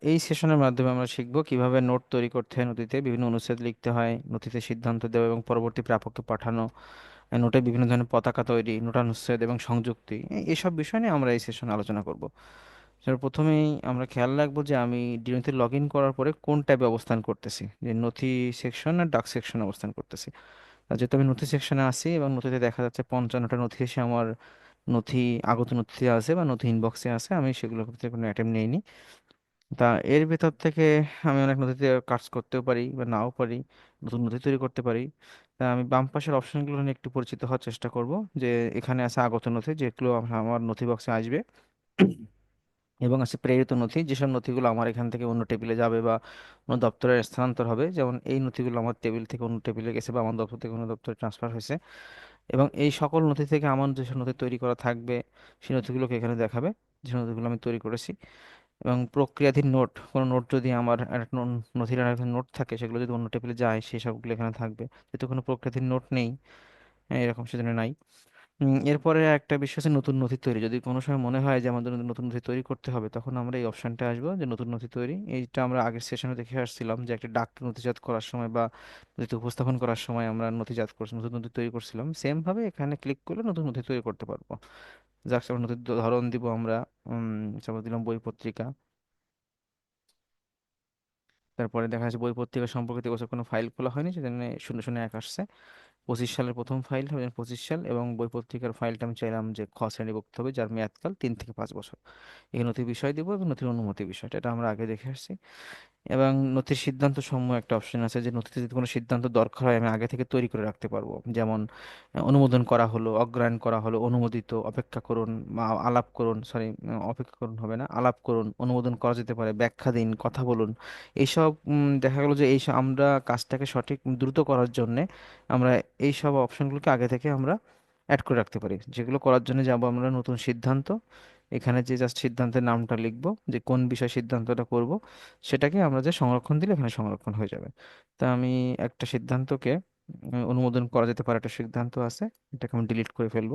এই সেশনের মাধ্যমে আমরা শিখব কীভাবে নোট তৈরি করতে হয় নথিতে, বিভিন্ন অনুচ্ছেদ লিখতে হয়, নথিতে সিদ্ধান্ত দেওয়া এবং পরবর্তী প্রাপককে পাঠানো নোটে বিভিন্ন ধরনের পতাকা তৈরি, নোটানুচ্ছেদ এবং সংযুক্তি, এ- এসব বিষয় নিয়ে আমরা এই সেশনে আলোচনা করব। প্রথমেই আমরা খেয়াল রাখব যে আমি ডিনোতে লগ ইন করার পরে কোন ট্যাবে অবস্থান করতেছি, যে নথি সেকশন আর ডাক সেকশনে অবস্থান করতেছি। যেহেতু আমি নথি সেকশনে আসি এবং নথিতে দেখা যাচ্ছে পঞ্চান্নটা নথি এসে আমার নথি আগত নথিতে আছে বা নথি ইনবক্সে আছে, আমি সেগুলোর ক্ষেত্রে কোনো অ্যাটেম্প নেইনি। তা এর ভেতর থেকে আমি অনেক নথিতে কাজ করতেও পারি বা নাও পারি, নতুন নথি তৈরি করতে পারি। তা আমি বাম পাশের অপশনগুলো নিয়ে একটু পরিচিত হওয়ার চেষ্টা করব যে এখানে আছে আগত নথি যেগুলো আমার নথি বক্সে আসবে এবং আছে প্রেরিত নথি। যেসব নথিগুলো আমার এখান থেকে অন্য টেবিলে যাবে বা অন্য দপ্তরে স্থানান্তর হবে, যেমন এই নথিগুলো আমার টেবিল থেকে অন্য টেবিলে গেছে বা আমার দপ্তর থেকে অন্য দপ্তরে ট্রান্সফার হয়েছে এবং এই সকল নথি থেকে আমার যেসব নথি তৈরি করা থাকবে, সেই নথিগুলোকে এখানে দেখাবে। যে নথিগুলো আমি তৈরি করেছি। এবং প্রক্রিয়াধীন নোট কোনো নোট যদি আমার নথির নোট থাকে সেগুলো যদি অন্য টেবিলে যায় সেই সবগুলো এখানে থাকবে। যেহেতু কোনো প্রক্রিয়াধীন নোট নেই হ্যাঁ, এরকম সেজন্য নাই। এরপরে একটা বিষয় আছে নতুন নথি তৈরি। যদি কোনো সময় মনে হয় যে আমাদের নতুন নথি তৈরি করতে হবে তখন আমরা এই অপশনটা আসব যে নতুন নথি তৈরি। এইটা আমরা আগের সেশনে দেখে আসছিলাম যে একটা ডাক নথিজাত করার সময় বা নথিতে উপস্থাপন করার সময় আমরা নথিজাত করছি নতুন নথি তৈরি করছিলাম। সেম ভাবে এখানে ক্লিক করলে নতুন নথি তৈরি করতে পারব। যাক সব নথির ধরন দিব আমরা। তারপর দিলাম বই পত্রিকা। তারপরে দেখা যাচ্ছে বই পত্রিকা সম্পর্কিত কোনো ফাইল খোলা হয়নি, সেজন্য শূন্য শূন্য এক আসছে। পঁচিশ সালের প্রথম ফাইল হবে পঁচিশ সাল এবং বই পত্রিকার ফাইলটা আমি চাইলাম যে খ শ্রেণীভুক্ত হবে, যার মেয়াদকাল তিন থেকে পাঁচ বছর। এই নথির বিষয় দিব এবং নথির অনুমতি বিষয়টা, এটা আমরা আগে দেখে আসছি। এবং নথির সিদ্ধান্ত সমূহ একটা অপশন আছে যে নথিতে যদি কোনো সিদ্ধান্ত দরকার হয়, আমি আগে থেকে তৈরি করে রাখতে পারব। যেমন অনুমোদন করা হলো, অগ্রায়ণ করা হলো, অনুমোদিত, অপেক্ষা করুন আলাপ করুন সরি অপেক্ষা করুন হবে না, আলাপ করুন, অনুমোদন করা যেতে পারে, ব্যাখ্যা দিন, কথা বলুন। এইসব দেখা গেলো যে এইসব আমরা কাজটাকে সঠিক, দ্রুত করার জন্যে আমরা এই সব অপশনগুলোকে আগে থেকে আমরা অ্যাড করে রাখতে পারি। যেগুলো করার জন্য যাব আমরা নতুন সিদ্ধান্ত। এখানে যে জাস্ট সিদ্ধান্তের নামটা লিখব, যে কোন বিষয় সিদ্ধান্তটা করব, সেটাকে আমরা যে সংরক্ষণ দিলে এখানে সংরক্ষণ হয়ে যাবে। তা আমি একটা সিদ্ধান্তকে অনুমোদন করা যেতে পারে, একটা সিদ্ধান্ত আছে, এটাকে আমি ডিলিট করে ফেলব।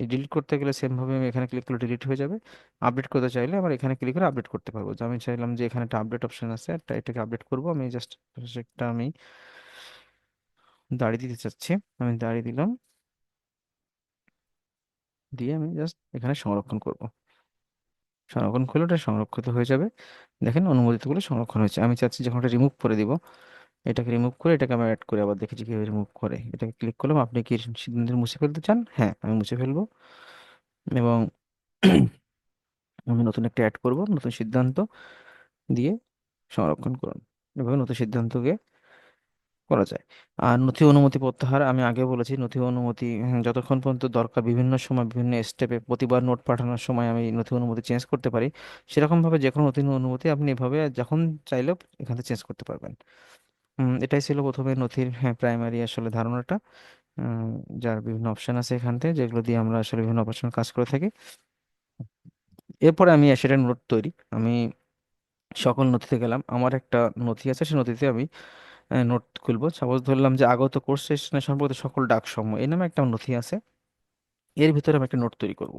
এই ডিলিট করতে গেলে সেমভাবে আমি এখানে ক্লিক করলে ডিলিট হয়ে যাবে। আপডেট করতে চাইলে আবার এখানে ক্লিক করে আপডেট করতে পারব। যে আমি চাইলাম যে এখানে একটা আপডেট অপশন আছে, একটা এটাকে আপডেট করব। আমি জাস্ট একটা আমি দাঁড়িয়ে দিতে চাচ্ছি। আমি দাঁড়িয়ে দিলাম। দিয়ে আমি জাস্ট এখানে সংরক্ষণ করব। সংরক্ষণ করলে ওটা সংরক্ষিত হয়ে যাবে। দেখেন অনুমোদিতগুলো সংরক্ষণ হয়েছে। আমি চাচ্ছি যখন ওটা রিমুভ করে দিব, এটাকে রিমুভ করে এটাকে আমি অ্যাড করে আবার দেখেছি কীভাবে রিমুভ করে। এটাকে ক্লিক করলাম। আপনি কি সিদ্ধান্ত মুছে ফেলতে চান? হ্যাঁ আমি মুছে ফেলব। এবং আমি নতুন একটা অ্যাড করব, নতুন সিদ্ধান্ত দিয়ে সংরক্ষণ করুন। এভাবে নতুন সিদ্ধান্তকে করা যায়। আর নথি অনুমতি প্রত্যাহার আমি আগে বলেছি নথি অনুমতি উম, যতক্ষণ পর্যন্ত দরকার বিভিন্ন সময় বিভিন্ন স্টেপে প্রতিবার নোট পাঠানোর সময় আমি নথি অনুমতি চেঞ্জ করতে পারি সেরকম ভাবে যে কোনো নথি অনুমতি আপনি এভাবে যখন চাইলেও এখান থেকে চেঞ্জ করতে পারবেন। এটাই ছিল প্রথমে নথির হ্যাঁ প্রাইমারি আসলে ধারণাটা। যার বিভিন্ন অপশন আছে এখান থেকে যেগুলো দিয়ে আমরা আসলে বিভিন্ন অপারেশন কাজ করে থাকি। এরপরে আমি সেটা নোট তৈরি। আমি সকল নথিতে গেলাম। আমার একটা নথি আছে সেই নথিতে আমি নোট খুলবো। সাপোজ ধরলাম যে আগত কোর্স সেশনের সম্পর্কিত সকল ডাক সমূহ এই নামে একটা নথি আছে। এর ভিতরে আমি একটা নোট তৈরি করব।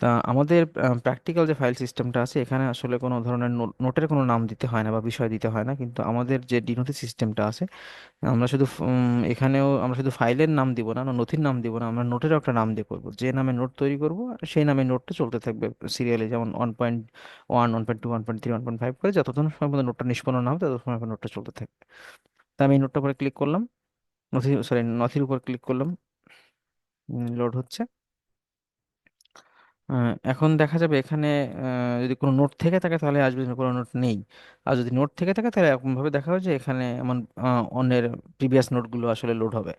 তা আমাদের প্র্যাকটিক্যাল যে ফাইল সিস্টেমটা আছে, এখানে আসলে কোনো ধরনের নোটের কোনো নাম দিতে হয় না বা বিষয় দিতে হয় না। কিন্তু আমাদের যে ডিনোটি সিস্টেমটা আছে, আমরা শুধু এখানেও আমরা শুধু ফাইলের নাম দিব না নথির নাম দিব না, আমরা নোটেরও একটা নাম দিয়ে করব। যে নামে নোট তৈরি করব সেই নামে নোটটা চলতে থাকবে সিরিয়ালে যেমন one point one one point two one point three one point five করে যতক্ষণ সময় নোটটা নিষ্পন্ন না হবে, ততক্ষণ নোটটা চলতে থাকবে। তা আমি নোটটার উপরে ক্লিক করলাম। নথি সরি নথির উপর ক্লিক করলাম। লোড হচ্ছে। এখন দেখা যাবে এখানে যদি কোনো নোট থেকে থাকে তাহলে আসবে কোনো নোট নেই। আর যদি নোট থেকে থাকে তাহলে এরকম ভাবে দেখা যাবে যে এখানে আহ, অন্যের প্রিভিয়াস নোটগুলো আসলে লোড হবে।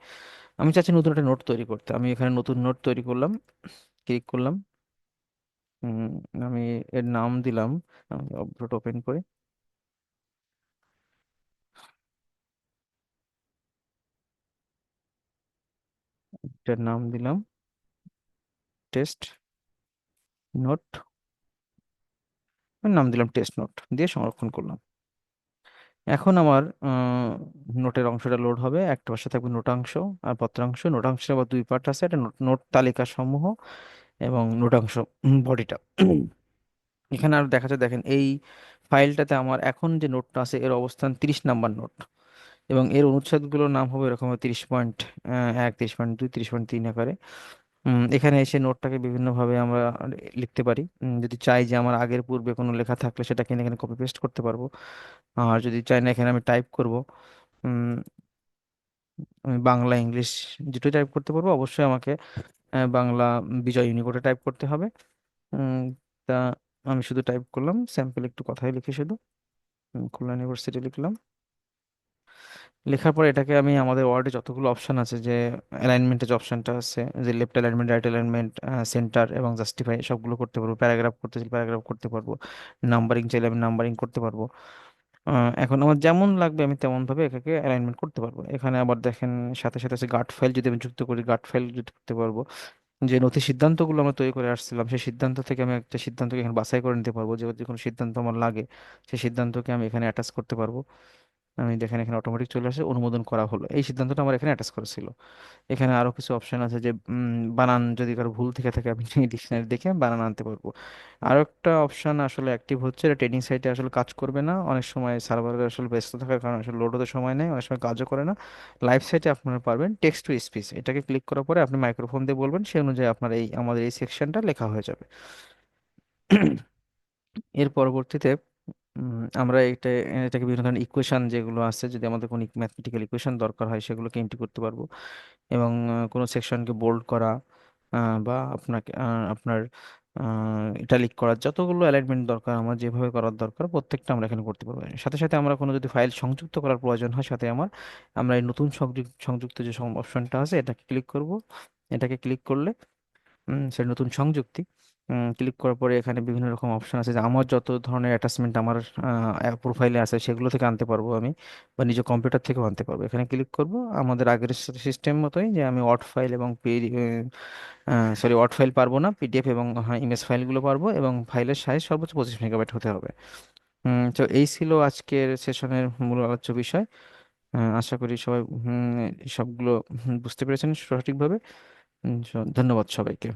আমি চাচ্ছি নতুন একটা নোট তৈরি করতে। আমি এখানে নতুন নোট তৈরি করলাম। ক্লিক করলাম। আমি এর নাম দিলাম। ওপেন করে। এটার নাম দিলাম। টেস্ট নোট নাম দিলাম টেস্ট নোট দিয়ে সংরক্ষণ করলাম। এখন আমার নোটের অংশটা লোড হবে, একটা পাশে থাকবে নোটাংশ আর পত্রাংশ। নোটাংশের আবার দুই পার্ট আছে, একটা নোট নোট তালিকা সমূহ এবং নোটাংশ বডিটা। এখানে আর দেখা যায় দেখেন এই ফাইলটাতে আমার এখন যে নোটটা আছে, এর অবস্থান তিরিশ নাম্বার নোট এবং এর অনুচ্ছেদগুলোর নাম হবে এরকম তিরিশ পয়েন্ট এক, তিরিশ পয়েন্ট দুই, তিরিশ পয়েন্ট তিন আকারে। এখানে এসে নোটটাকে বিভিন্নভাবে আমরা লিখতে পারি। যদি চাই যে আমার আগের পূর্বে কোনো লেখা থাকলে সেটাকে এখানে কপি পেস্ট করতে পারব। আর যদি চাই না এখানে আমি টাইপ করব আমি বাংলা, ইংলিশ দুটোই টাইপ করতে পারব। অবশ্যই আমাকে বাংলা বিজয় ইউনিকোডে টাইপ করতে হবে। তা আমি শুধু টাইপ করলাম স্যাম্পল একটু কথাই লিখে শুধু। খুলনা ইউনিভার্সিটি লিখলাম। লেখার পর এটাকে আমি আমাদের ওয়ার্ডে যতগুলো অপশন আছে, যে অ্যালাইনমেন্টের যে অপশনটা আছে, যে left alignment right alignment centre এবং জাস্টিফাই সবগুলো করতে পারব। প্যারাগ্রাফ করতে চাইলে প্যারাগ্রাফ করতে পারব। নাম্বারিং চাইলে আমি নাম্বারিং করতে পারব। এখন আমার যেমন লাগবে আমি তেমনভাবে এটাকে অ্যালাইনমেন্ট করতে পারব। এখানে আবার দেখেন সাথে সাথে আছে গার্ড ফাইল যদি আমি যুক্ত করি গার্ড ফাইল যুক্ত করতে পারব। যে নথি সিদ্ধান্তগুলো আমরা তৈরি করে আসছিলাম, সেই সিদ্ধান্ত থেকে আমি একটা সিদ্ধান্তকে এখানে বাছাই করে নিতে পারব। যে কোনো সিদ্ধান্ত আমার লাগে, সেই সিদ্ধান্তকে আমি এখানে অ্যাটাচ করতে পারব। আমি দেখেন এখানে অটোমেটিক চলে আসে, অনুমোদন করা হলো। এই সিদ্ধান্তটা আমার এখানে অ্যাটাচ করেছিল। এখানে আরও কিছু অপশন আছে যে বানান যদি কারও ভুল থেকে থাকে আমি ডিকশনারি দেখে বানান আনতে পারব। আরও একটা অপশন আসলে অ্যাক্টিভ হচ্ছে, এটা ট্রেডিং সাইটে আসলে কাজ করবে না। অনেক সময় সার্ভারে আসলে ব্যস্ত থাকার কারণে আসলে লোড হতে সময় নেয়, অনেক সময় কাজও করে না। লাইভ সাইটে আপনারা পারবেন টেক্সট টু স্পিচ এটাকে ক্লিক করার পরে আপনি মাইক্রোফোন দিয়ে বলবেন, সেই অনুযায়ী আপনার এই, আমাদের এই সেকশনটা লেখা হয়ে যাবে। এর পরবর্তীতে আমরা এটা এটাকে বিভিন্ন ধরনের ইকুয়েশন যেগুলো আছে যদি আমাদের কোনো ম্যাথমেটিক্যাল ইকুয়েশন দরকার হয় সেগুলোকে এন্ট্রি করতে পারব। এবং কোনো সেকশনকে বোল্ড করা বা আপনাকে আহ, আপনার ইটালিক করার যতগুলো অ্যালাইনমেন্ট দরকার আমার যেভাবে করার দরকার প্রত্যেকটা আমরা এখানে করতে পারব। সাথে সাথে আমরা কোনো যদি ফাইল সংযুক্ত করার প্রয়োজন হয় সাথে আমার আমরা এই নতুন সংযুক্ত সংযুক্ত যে অপশনটা আছে এটাকে ক্লিক করব। এটাকে ক্লিক করলে উম, সেটা নতুন সংযুক্তি ক্লিক করার পরে এখানে বিভিন্ন রকম অপশন আছে। যে আমার যত ধরনের অ্যাটাচমেন্ট আমার প্রোফাইলে আছে, সেগুলো থেকে আনতে পারব আমি বা নিজ কম্পিউটার থেকেও আনতে পারব। এখানে ক্লিক করব। আমাদের আগের সিস্টেম মতোই যে আমি ওয়ার্ড ফাইল এবং সরি ওয়ার্ড ফাইল পারব না পিডিএফ এবং ইমেজ ফাইলগুলো পারব এবং ফাইলের সাইজ সর্বোচ্চ পঁচিশ মেগাবাইট হতে হবে। তো এই ছিল আজকের সেশনের মূল আলোচ্য বিষয়। আশা করি সবাই সবগুলো বুঝতে পেরেছেন সঠিকভাবে। ধন্যবাদ সবাইকে।